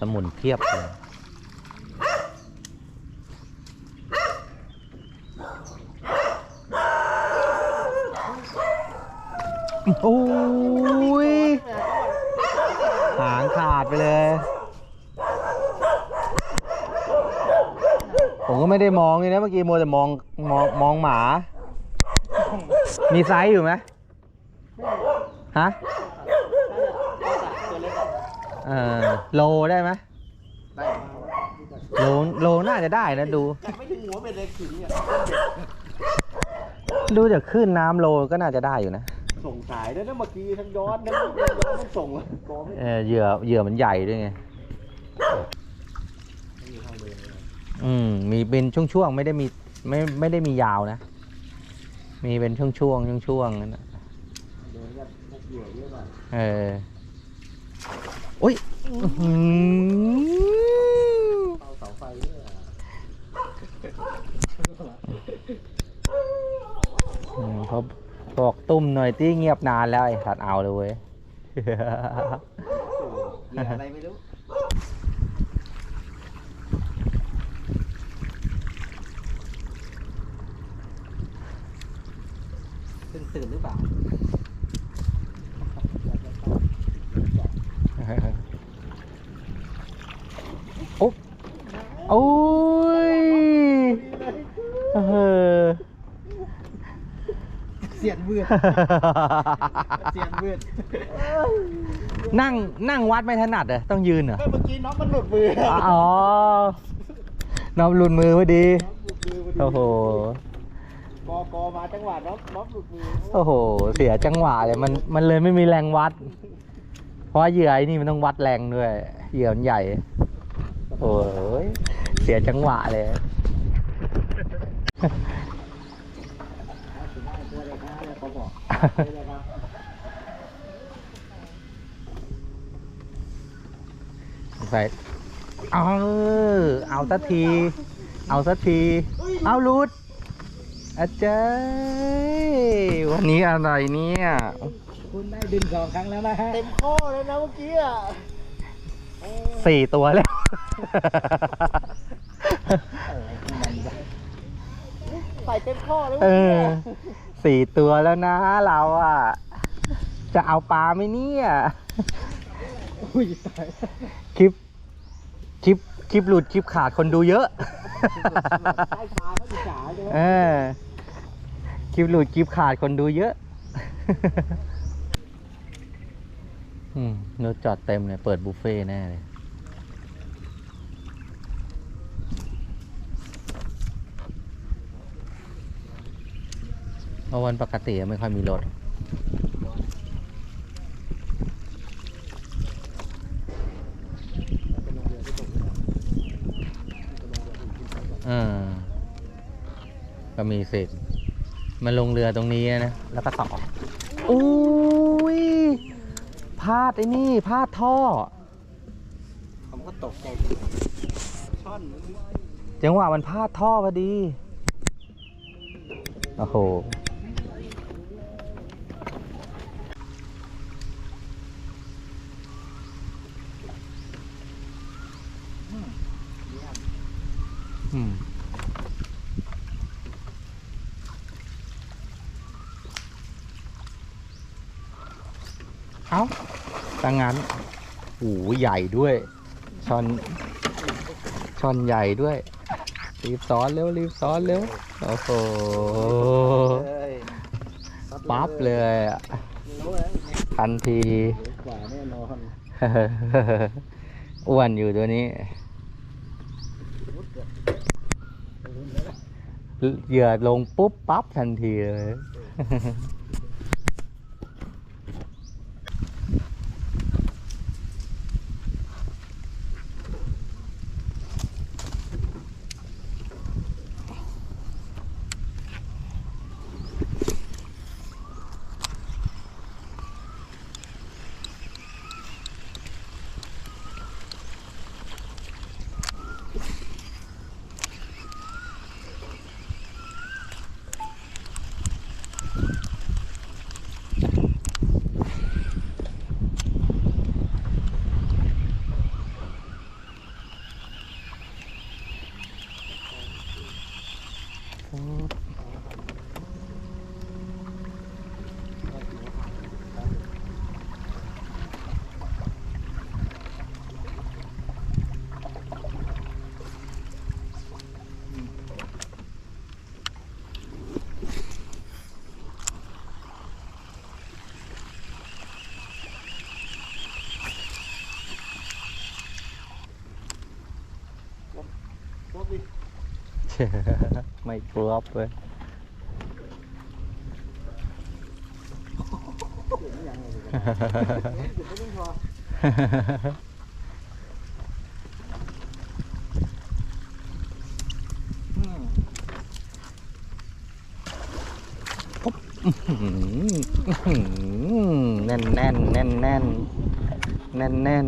สมุนเพียบเลยโอ้ยหางขาดไปเลย ผมก็ไม่ได้มองเลยนะเมื่อกี้มัวแต่มองมองมองหมา มีไซส์อยู่ไหมฮะตัวเล็กอะ เออโลได้ไหมได้โลโลน่าจะได้นะดูแต่ไม่ถึงหัวเป็นเลยขึงเนี่ยดูจากขึ้นน้ำโลก็น่าจะได้อยู่นะส่งสายด้วยนะเมื่อกี้ทั้งย้อนทั้งย้อนทั้งส่งอะกอไม่เออเหยื่อเหยื่อมันใหญ่ด้วยไงไม่มีทางเดินเลยอืมมีเป็นช่วงๆไม่ได้มีไม่ไม่ได้มียาวนะ มีเป็นช่วงๆช่วงๆนั่นนะเดินกันพวกเหยื่อเยอะหน่อยเออ อุ้ยอื้อหือเตาเสาไฟเนี่ยอืมเขาบอกตุ้มหน่อยที่เงียบนานแล้วไอ้สัตว์เอาเลยเว้ยเหยื่ออะไรไม่รู้ตื่นตื่นหรือเปล่า โอ๊บโอ้ยเออเสียนเวือดเสียนเวือดนั่งนั่งวัดไม่ถนัดเหรอต้องยืนเหรอก็เมื่อกี้น้องมันหลุดมืออ๋อน้องหลุดมือพอดีน้องหลุดมือพอดีโอ้โหกอกอมาจังหวะน้องน้องหลุดมือโอ้โห เสียจังหวะเลยมันมันเลยไม่มีแรงวัด เพราะเหยื่อไอ้นี่มันต้องวัดแรงด้วย เหยื่อมันใหญ่ โอ้ยเสียจังหวะเลย ใส่เอาเอาสักที เอาสักที เอารุดอาจารย์วันนี้อะไรเนี่ย คุณได้ดึงสองครั้งแล้วนะฮะ เต็มข้อเลยนะเมื่อกี้อะสี่ตัวแล้ว ใส่เต็มข้อเลยเออสี่ตัวแล้วนะเราอะ จะเอาปลาไหมเนี่ยอุ้ยตายคลิป คลิป คลิปหลุดคลิปขาดคนดูเยอะ ใต้ขาเขาอิจฉาใช่ไหมเออคลิปหลุดคลิปขาดคนดูเยอะ อืมรถจอดเต็มเลย เปิดบุฟเฟ่ต์แน่เลย เพราะวันปกติไม่ค่อยมีรถ อ่า ก็มีสิทธิ์มาลงเรือตรงนี้นะ แล้วก็ต่ออุ้าดไอ้นี่พลาดท่อ ผมก็ตกใจช่อนจังหวะมันพลาดท่อพอดี โอ้โห ตังงั้นโอ้ใหญ่ด้วยช้อนช้อนใหญ่ด้วย รีบซ้อนเร็วรีบซ้อนเร็วโอ้โหปั๊บเลยทันทีอนอ้วนอยู่ตัวนี้เหยื่อลงปุ๊บปั๊บทันทีเลย ไม่กลัวเว้ยแน่นแน่นแน่นแน่นแน่นแน่น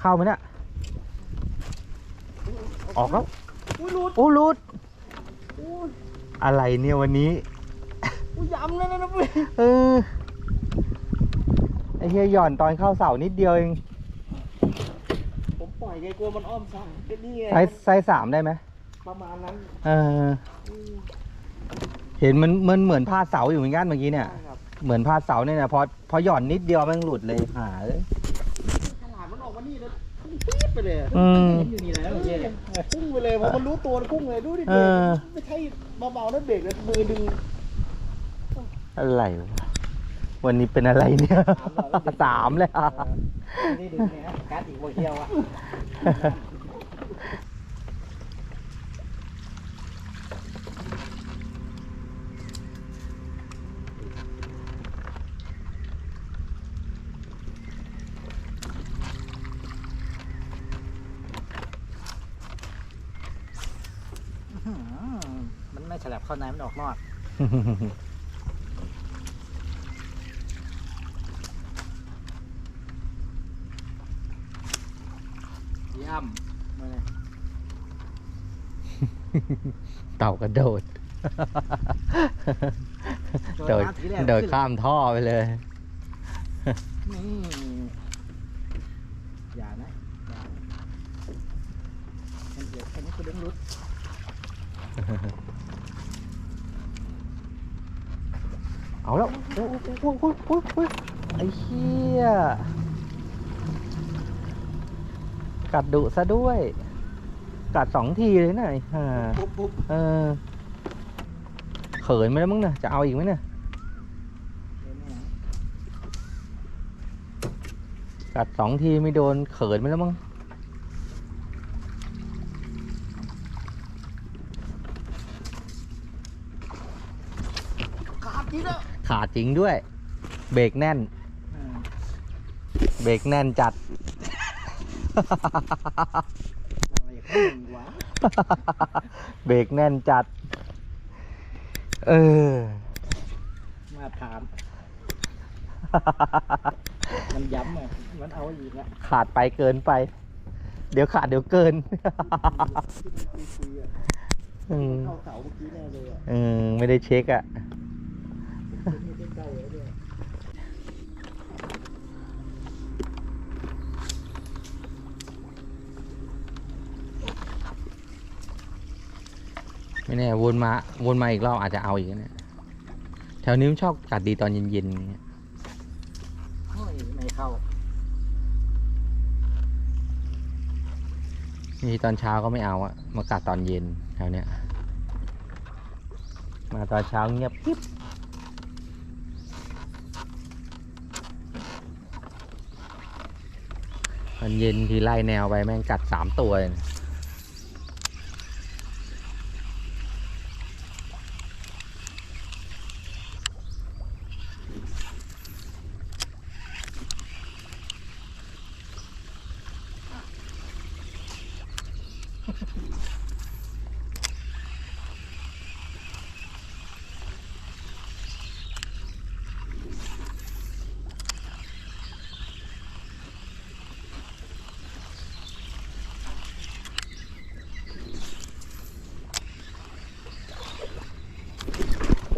เข้าไหมเนี่ย ออกแล้วอุ้ยหลุดโอ้หลุดอุ้ยอะไรเนี่ยวันนี้ อุ้ยยำเลยนะนะพี่เออไอ้เฮียหย่อนตอนเข้าเสานิดเดียวเองผมปล่อยไงกลัวมันอ้อมสั่งเป็นนี่ไงไซส์ไซส์สามได้ไหมประมาณนั้นเออ อืมเห็นมันมันเหมือนพาดเสาอยู่เหมือนกันเมื่อกี้เนี่ย ใช่ครับเหมือนพาดเสาเนี่ยนะพอพอหย่อนนิดเดียวมันหลุดเลยหาเลย ขนาดมันออกมานี่แล้ว ปี๊ดไปเลยอะอืม อยู่นี่แล้วเจ๊พุ่งไปเลยพอมันรู้ตัวมันพุ่งเลยดูดิเอเบรกอไม่ใช่เบาๆนะเบรกแล้วมือดึง อะไรวะวันนี้เป็นอะไรเนี่ย สามเลยอะเออนี่ดึงเนี่ยการ์ดอีกหัวเที่ยวอะ มันไม่ฉลับ เข้าในมันออกนอกย่ำมาเลยเต่ากระโดด โดดน้ำทีแรกโดดข้ามท่อไปเลย นี่อย่านะอย่ามันเดี๋ยวแค่นี้ก็เด้งรุด เอาแล้วโอ้โหโอ้โหโอ้โหโอ้โหไอ้เหี้ยกัดดุซะด้วย กัดสองทีเลยนะไอ้ห่าเออเขินไหมแล้วมึงนะจะเอาอีกไหมเนี่ยกัดสองทีไม่โดนเขินไหมแล้วมั้ง ขาดจริงแล้วขาดจริงด้วย เบรกแน่น เบรกแน่นจัดอะไรของมึงวะเบรกแน่นจัด เออ มาถาม มันย้ำอะมันเอาอีกอะขาดไปเกินไป เดี๋ยวขาดเดี๋ยวเกินคุยๆอะอืม เข้าเสาเมื่อกี้แน่เลยอะ เออไม่ได้เช็คอะ ไม่ใกล้ๆเลยด้วย ไม่แน่วนมาวนมาอีกรอบอาจจะเอาอีกนะเนี่ยแถวนี้มันชอบกัดดีตอนเย็นๆอย่างเงี้ยโอ้ยไม่เข้านี่ตอนเช้าก็ไม่เอาอะมากัดตอนเย็นแถวเนี้ย มาตอนเช้าเงียบกิ๊บตอนเย็นทีไล่แนวไปแม่งกัดสามตัวเลย โอ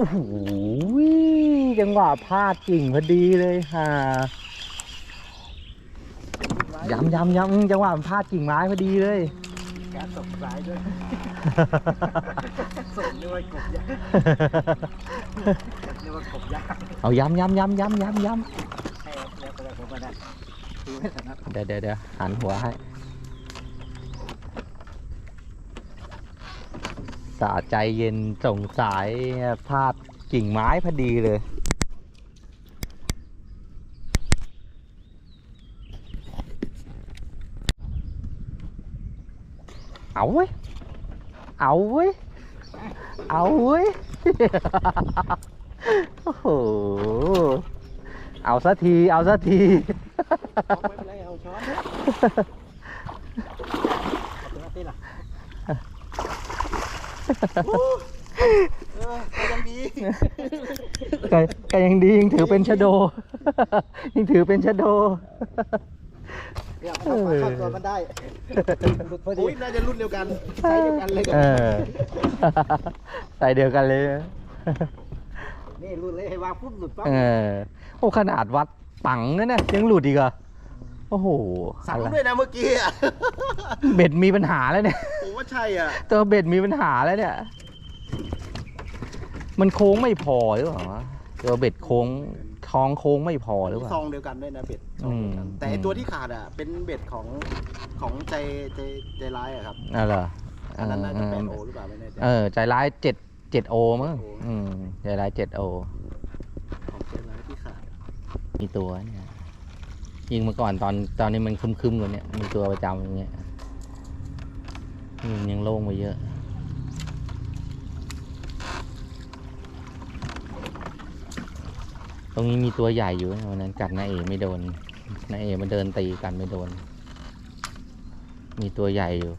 ้โหจังหวะพลาดกิ่งพอดีเลยค่ะย้ำย้ำย้ำจังหวะมันพลาดกิ่งไม้พอดีเลย การส่งสายด้วยส่งนึกว่ากบยางนึกว่ากบยางเอาย้ำย้ำย้ำย้ำย้ำย้ให้ครับแล้วก็แล้วผมก็ได้คือไม่ถนัดำเดี๋ยวเดี๋ยวเดี๋ยวหันหัวให้สะใจเย็นส่งสายพาดกิ่งไม้พอดีเลย เอาเว้ย เอาเว้ย เอาเว้ย โอ้โห เอาสักที เอาสักที ไม่เป็นไรเอาช้อ นเอาตัวนี้ล่ะเออก็ยังดีก็ก็ยังดียังถือเป็นชะโดยังถือเป็นชะโด เดี๋ยเอามาเข้าตัวมันได้หลุดพอดีน่าจะรุ่นเดียวกันใช้เดียวกันเลยเออใส่เดียวกันเลย นี่รุ่นเลยให้วางปุ๊บหลุดปั๊บเออโอ้ขนาดวัดปังนั่นนะยังหลุดอีกเหรอโอ้โหสั่งอะไรด้วยนะเมื่อกี้เบ็ดมีปัญหาแล้วเนี่ยผมว่าใช่อะตัวเบ็ดมีปัญหาแล้วเนี่ย มันโค้งไม่พอหรือเปล่า วะตัวเบ็ดโค้งท้องโค้งไม่พอหรือเปล่าซองเดียวกันด้วยนะเบ็ดซองเดียวกันอืม แต่ไอตัวที่ขาดอะ เป็นเบ็ดของของใจใจใจร้ายอะครับ อะเหรออันนั้นน่าจะแปดโอหรือเปล่าไม่แน่ใจ เออใจร้ายเจ็ดเจ็ดโอมั้งโออืมใจร้ายเจ็ดโอ ของใจร้ายที่ขาดมีตัวเนี่ยยิงเมื่อก่อนตอนตอนนี้มันคึมๆกว่าเนี้ยมีตัวประจำอย่างเงี้ยยิงยังโล่งไปเยอะ ตรงนี้มีตัวใหญ่อยู่นะวันนั้นกัดนาเอไม่โดนนาเอมันเดินตีกันไม่โดน มีตัวใหญ่อยู่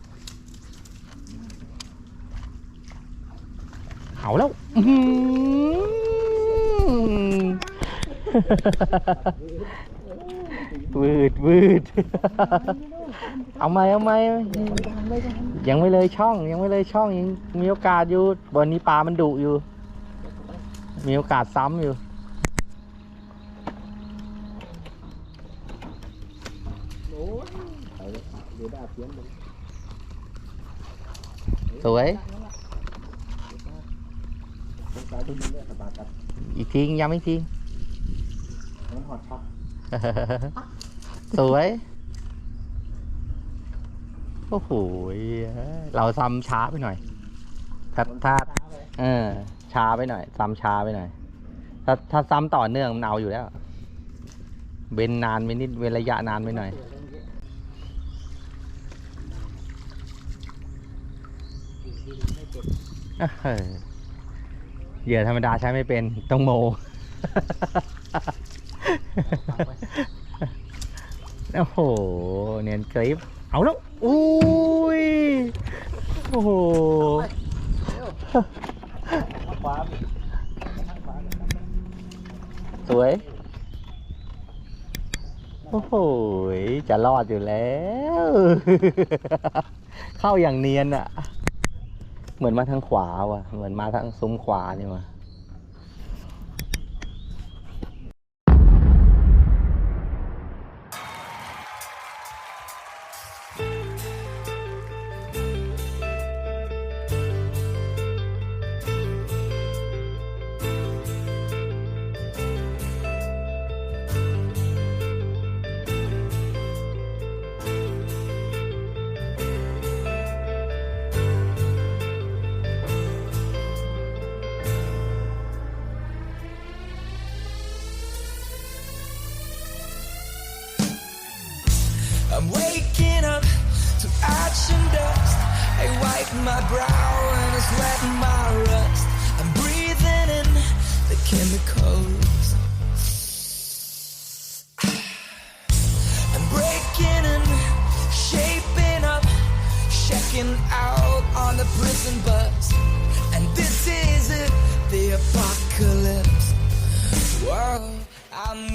เอาแล้ววืดวืดเอาไหมเอาไหมยังไม่เลยช่อง ยังไม่เลยช่องยังมีโอกาสอยู่บนนี้ปลามันดุอยู่ มีโอกาสซ้ำอยู่ โอ้ยเอาเลยเดี๋ยวได้เสียงเลยสวยเป็นสายที่มันเลือดสบายกันอีกทีย้ำอีกทีมันหอดช็อตสวย โอ้โห เราซ้ำช้าไปหน่อย ถ้าถ้าเออ ช้าไปหน่อย ซ้ำช้าไปหน่อย ถ้าถ้าซ้ำต่อเนื่องมันเอาอยู่แล้ว เว้นนานไปนิด เว้นระยะนานไปหน่อย เหยื่อธรรมดาใช้ไม่เป็นต้องโมโอ้โห เนียนกริป เอาแล้วอุ้ย โอ้โหสวย โอ้โห จะรอดอยู่แล้ว เข้าอย่างเนียนอะ เหมือนมาทางขวาว่ะ เหมือนมาทางซุ้มขวานี่ว่ะ I'm waking up to ash and dust. I wipe my brow and I sweat my rust. I'm breathing in the chemicals. I'm breaking and shaping up, checking out on the prison bus. And this is it, the apocalypse. Whoa, I'm